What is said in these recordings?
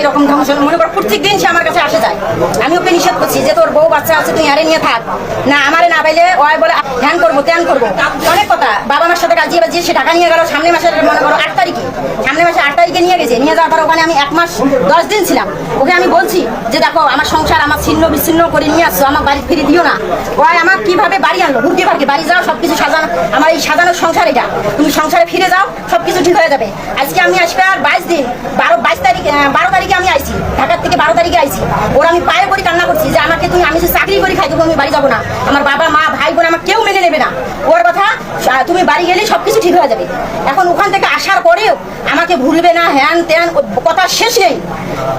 এইরকম ধ্বংস মনে করো প্রত্যেক দিন সে আমার কাছে আসে যায়। আমি ওকে নিষেধ করছি যে বাচ্চা আছে, তুই আরে নিয়ে থাক। না, আমারে না পাইলে ওই বলে, ধ্যান করব ত্যান করব। অনেক কথা। বাবা মার সাথে কাজিয়ে বাজিয়ে সে টাকা নিয়ে গেল। সামনে মাসের মনে করো, আট তারিখে। সামনে মাসে আট তারিখে নিয়ে গেছে। নিয়ে যাওয়ার পর ওখানে আমি এক মাস, দশ দিন ছিলাম। ওকে আমি বলছি যে, দেখো, আমার সংসার, আমার ছিন্ন বিচ্ছিন্ন করে নিয়ে আসছো, আমার বাড়ি ফিরে দিও না। ওই আমার কীভাবে বাড়ি আনলো? ঢুকে পারকে বাড়ি যাও, সবকিছু সাজানো, আমার এই সাজানোর সংসার এটা। তুমি সংসারে ফিরে যাও, সবকিছু ঠিক হয়ে যাবে। আজকে আমি আসবে আর বাইশ দিন, বারো, বাইশ তারিখ বারো তারিখে আমি আইছি। ঢাকার থেকে বারো তারিখে আইছি। ওরা আমি পায়ে করে কান্না করছি যে খাই দেবো আমি বাড়ি যাব না। আমার বাবা মা ভাই বোন আমার কেউ মেনে নেবে না। ওর কথা তুমি বাড়ি গেলেই সবকিছু ঠিক হয়ে যাবে। এখন ওখান থেকে আসার পরেও আমাকে ভুলবে না হ্যান ত্যান কথা শেষ নেই।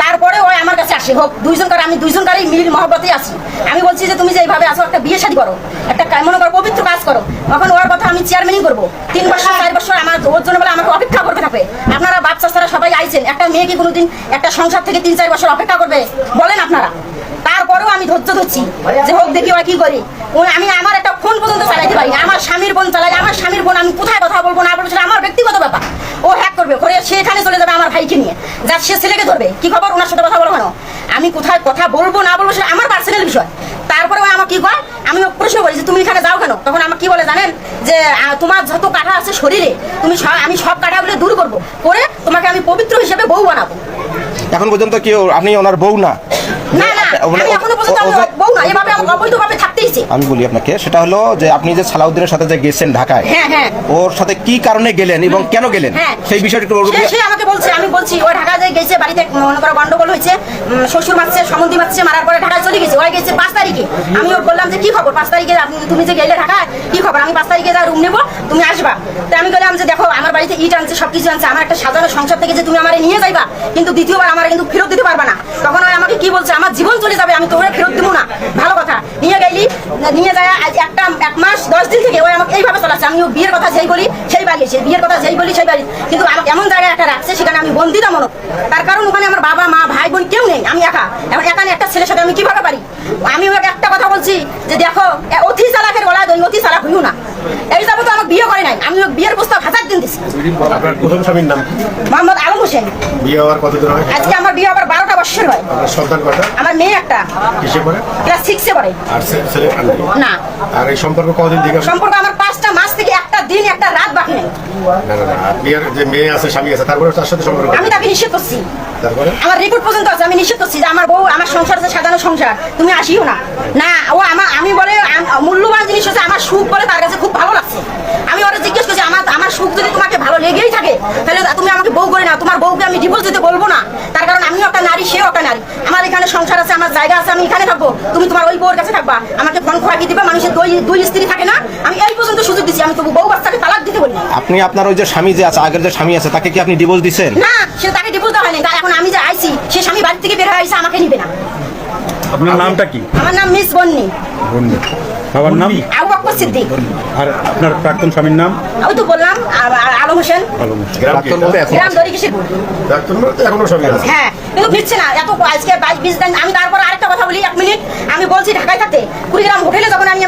তারপরে ওই আমার কাছে আসে। হোক দুইজন কার আমি দুইজন কারই মিল মহব্বতে আছি। আমি বলছি যে তুমি যে এইভাবে আসো একটা বিয়ে শাদী করো। একটা মনে করো পবিত্র কাজ করো। তখন ওর কথা আমি চেয়ারম্যানই করব। তিন বছর চার বছর আমার ওর জন্য বলে আমাকে অপেক্ষা করতে থাকবে আপনারা বাচ্চা ছাড়া সবাই আইছেন। একটা মেয়ে কি কোনোদিন একটা সংসার থেকে তিন চার বছর অপেক্ষা করবে? বলেন আপনারা। ধৈর্য ধরছি। যে হোক দেখি ওরা কি করি। আমি আমার একটা ফোন পর্যন্ত চালাইতে পারি আমার স্বামীর ফোন চালাই আমার স্বামীর ফোন আমি কোথায় কথা বলব না বলব সেটা আমার ব্যক্তিগত ব্যাপার। ও হ্যাক করবে করে সেখানে চলে যাবে আমার ভাইকে নিয়ে। যা সে ছেলেকে ধরবে। কি খবর? ওনার সাথে কথা বলো কেন? আমি কোথায় কথা বলব না বলব সেটা আমার পার্সোনাল বিষয়। তারপরে আমার কি কয়? আমি প্রশ্ন করি যে তুমি এখানে যাও কেন? তখন আমার কি বলে জানেন? যে তোমার যত কাটা আছে শরীরে তুমি সব- আমি সব কাটাগুলো দূর করব। করে তোমাকে আমি পবিত্র হিসেবে বউ বানাবো। এখন পর্যন্ত কেউ আপনি ওনার বউ না না আমি ও- আমি বলি আপনাকে সেটা হলো যে আপনি যে সালাউদ্দিনের সাথে যে গেছেন ঢাকায় হ্যাঁ, হ্যাঁ। ওর সাথে কি কারণে গেলেন এবং কেন গেলেন? হ্যাঁ। সেই বিষয়টা একটু আমাকে বলছে আমি বলছি ওই ঢাকা যে গেছে বাড়িতে মনে করো গন্ডগোল হয়েছে শ্বশুর মারছে সম্বন্ধী মারছে মারার পরে ঢাকায় চলে গেছে ওই গেছে পাঁচ তারিখে। আমি ওর বললাম যে কি খবর? পাঁচ তারিখে তুমি যে গেলে ঢাকায় কি খবর? আমি পাঁচ তারিখে যা রুম নেব তুমি আসবা। তো আমি বললাম যে দেখো আমার বাড়িতে ইট আনছে, সবকিছু আনছে, আমার একটা সাজানো সংসার থেকে যে তুমি আমার নিয়ে যাইবা, কিন্তু দ্বিতীয়বার আমার কিন্তু ফেরত দিতে পারবা না। তখন ওই আমাকে কি বলছে, আমার জীবন চলে যাবে, আমি তোরে ফেরত দেবো না। ভালো কথা, নিয়ে গেলি, নিয়ে যায় আজ একটা, এক মাস, দশ দিন থেকে ওই আমাকে এইভাবে চলাচ্ছে। আমি বিয়ের কথা যেই বলি, সেই বাড়ি এসে বিয়ের কথা যেই বলি, সেই বাড়ি। কিন্তু আমাকে এমন জায়গায় একটা রাখছে, সেখানে আমি বন্দিতা মনে তার কারণ ওখানে আমার বাবা, মা, ভাই, বোন কেউ নেই, আমি একা। এখন এখানে একটা ছেলের সাথে আমি কীভাবে পারি? আমি ওকে একটা কথা বলছি, যে দেখো অতি চালাকের গলায় দই অতি চালাক হইও না। এই যাব তো আমার বিয়ে করে নাই। আমি বিয়ের প্রস্তাব আপনার প্রথম স্বামীর নাম মোহাম্মদ আলম হোসেন। বিয়ে হওয়ার কতদিন হয় আজকে আমার বিয়ে আবার বারোটা বছর হয়। আপনার সন্তান কটা আমার মেয়ে একটা। কিসে করে ক্লাস সিক্সে পড়ে। আর ছেলে না। আর এই সম্পর্ক কতদিন থেকে? সম্পর্ক আমার পাঁচটা মাস থেকে একটা দিন একটা রাত বাকি নেই। না না না যে মেয়ে আছে স্বামী আছে তারপরে তার সাথে সম্পর্ক আমি তাকে নিষেধ করছি। তারপরে? আমার রিপোর্ট পর্যন্ত আছে আমি নিশ্চিত করছি যে আমার বউ আমার সংসার আছে সাজানো সংসার। তুমি আসিও না। না ও আমার আমি বলে মূল্যবান জিনিস হচ্ছে আমার সুখ বলে তার কাছে খুব ভালো লাগছে আমি ওরা জিজ্ঞেস করছি আমার আমার সুখ যদি তোমাকে ভালো লেগেই থাকে। তাহলে তুমি আমাকে বউ করে না তোমার বউকে আমি ডিভোর্স দিতে বলব না। তার কারণ আমিও একটা নারী সেও একটা নারী। আমার এখানে সংসার আছে আমার জায়গা আছে আমি এখানে থাকব। তুমি তোমার ওই বউর কাছে থাকবা। আমাকে ফোন খোরাকি দিবা মানুষের দুই দুই স্ত্রী থাকে না। আমি এই পর্যন্ত সুযোগ দিচ্ছি আমি তবু বউ বাচ্চাকে তালাক দিতে বলি। আপনি আপনার ওই যে স্বামী যে আছে আগের যে স্বামী আছে তাকে কি আপনি ডিভোর্স দিচ্ছেন না সে তাকে ডিভোর্স দেওয়া হয়নি। তাই এখন আমি যে আইছি সে স্বামী বাড়ি থেকে বের হয়ে আইসে আমাকে নিবে না। আপনার নামটা কি? আমার নাম মিস বন্নি। বন্যা বাবার নাম? আবু বকর সিদ্দিক। আর আপনার প্রাক্তন স্বামীর নাম? আমি তো বললাম আলম হোসেন। আলম হোসেন। গ্রাম কি? ডাক্তার বলতে এখন গ্রাম বলতে স্বামী আছে। হ্যাঁ কিন্তু ফিরছে না। এত আজকে বাইশ বিশ দিন আমি তারপর আরেকটা কথা বলি এক মিনিট। আমি বলছি ঢাকায় থাকতে কুড়িগ্রাম হোটেলে যখন আমি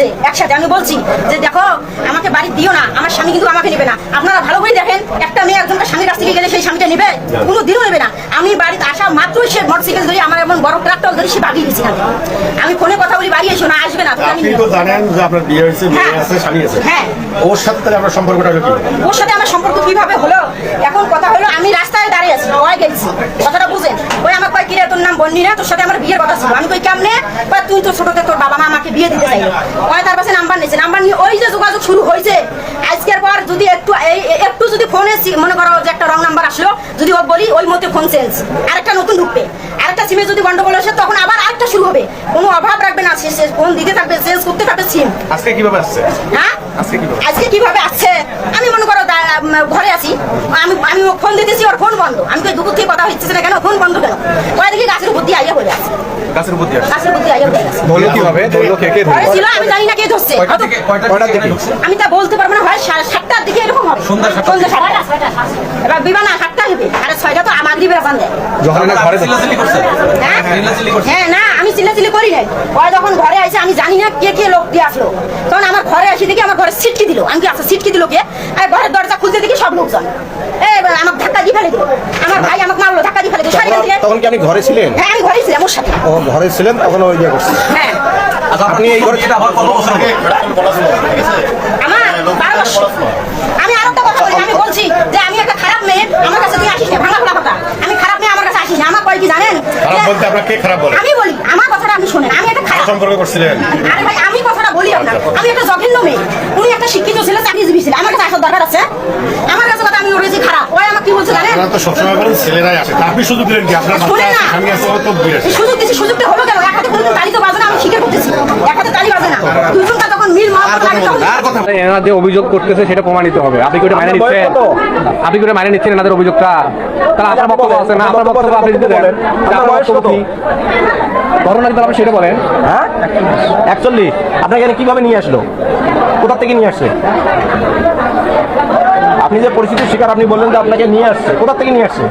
রাখছে একসাথে। আমি বলছি যে দেখো আমাকে বাড়ি দিও না আমার স্বামী কিন্তু আমাকে নেবে না। আপনারা ভালো করে দেখেন একটা মেয়ে একজনকে স্বামীর কাছ থেকে গেলে সেই স্বামীটা নেবে? কোনো দিনও নেবে না। আমি বাড়িতে আসা মাত্রই সে মোটরসাইকেল ধরে আমার এমন বড় ট্রাক্টর ধরে সে বাগিয়ে গেছি আমি। ফোনে কথা বলি বাড়ি এসো না আসবে না আপনি তো জানেন যে আপনার বিয়ে হয়েছে মেয়ে হ্যাঁ। আছে স্বামী আছে। হ্যাঁ। ওর সাথে তাহলে আপনার সম্পর্কটা হলো কি? ওর সাথে আমার সম্পর্ক কীভাবে হলো? এখন কথা হলো আমি রাস্তায় দাঁড়িয়ে আছি ওই গেছি কথাটা বুঝেন ওই আমার কয় তোর না তোর সাথে আমার বিয়ের কথা ছিল। আমি কই কেমনে? কয় তুই তো ছোটতে তোর বাবা মা আমাকে বিয়ে দিতে চাইলো। ওই তার কাছে নাম্বার নিয়েছে। নাম্বার নিয়ে ওই যে যোগাযোগ শুরু হয়েছে। আজকের পর যদি একটু এই একটু যদি ফোনে মনে করো যে একটা রং নাম্বার আসলো যদি ও বলি ওই মতে ফোন চেঞ্জ আরেকটা নতুন ঢুকবে। আরেকটা সিমে যদি গন্ডগোল আসে তখন আবার আরেকটা শুরু হবে। কোনো অভাব রাখবে না সে ফোন দিতে থাকবে চেঞ্জ করতে থাকবে সিম আজকে কীভাবে আসছে? হ্যাঁ? আজকে কীভাবে? আসছে? আমি মনে করো ঘরে আছি। আমি আমি ফোন দিতেছি ওর ফোন বন্ধ। আমি কই দুপুর থেকে কথা হচ্ছে না কেন? ফোন বন্ধ কেন? ওই দেখি গাছের উপর দিয়ে আইয়া পড়ে আছে গাছের উপর দিয়ে গাছের উপর দিয়ে আইয়া ধরলো কীভাবে? ধরলো কে কে ধরলো? ছিল আমি জানি না কে ধরছে। কয়টার দিকে আমি তা বলতে পারব না হয় সাড়ে সাতটার দিকে এরকম হবে। সন্ধ্যা সাতটা এবার বিমানা সাতটা আরে ছয়টা তো আমার দিবে জান যখন না ঘরে হ্যাঁ? হ্যাঁ না আমি চিল্লাচিল্লি করি নাই। ওরা যখন ঘরে আইসে আমি জানি না কে কে লোক দিয়ে আসলো। তখন আমার ঘরে আসি দেখি আমার ঘরে সিটকি দিল। আমি কি আচ্ছা সিটকি দিল কে? আর ঘরের দরজা খুলতে দেখি সব লোকজন। এবার ধাক্কা দিয়ে ফেলে দিল। আমার ভাই আমাকে মারলো ধাক্কা দিয়ে ফেলে দিল। তখন কি আপনি ঘরে ছিলেন? হ্যাঁ আমি ঘরেই ছিলাম ওর সাথে। ও ঘরে ছিলেন তখন ওই ইয়ে করছে। হ্যাঁ। আপনি এই ঘরে আমার বছর। আমি আর একটা কথা বলি আমি বলছি যে আমি একটা খারাপ মেয়ে? আমার কাছে তুই আসিস না ভাঙা কথা আমি খারাপ মেয়ে আমার কাছে আসিস না। আমার কয় কি জানেন? খারাপ বলতে আপনার কে খারাপ বলে? আমি বলি আমার কথাটা আপনি শোনেন। আমি একটা খারাপ সম্পর্ক করছিলেন। আরে ভাই আমি কথাটা বলি আপনার। আমি একটা জঘন্য মেয়ে। উনি একটা শিক্ষিত ছেলে চাকরিজীবী ছিল। আমার কাছে আসার দরকার আছে? আমার কাছে কথা আমি খারাপ। ওই আমার কি বলছে জানেন? আপনারা তো সবসময় বলেন ছেলেরাই আসে। আপনি শুধু দিলেন কি? আপনার না। স্বামী তো সুযোগ সুযোগটা হলো কেন? এক হাতে কোনোদিন তালি তো বাজে এনারা যে অভিযোগ করতেছে সেটা প্রমাণিত হবে। আপনি কি ওটা মানে নিচ্ছেন? আপনি কি ওটা মানে নিচ্ছেন এনাদের অভিযোগটা? তাহলে আপনার বক্তব্য আছে না? আপনার বক্তব্য আপনি দিতে দেন ঘটনা কি? আপনি সেটা বলেন। হ্যাঁ? একচল্লিশ। আপনাকে এখানে কীভাবে নিয়ে আসলো? কোথা থেকে নিয়ে আসছে? আপনি যে পরিস্থিতির শিকার আপনি বললেন যে আপনাকে নিয়ে আসছে। কোথা থেকে নিয়ে আসছে?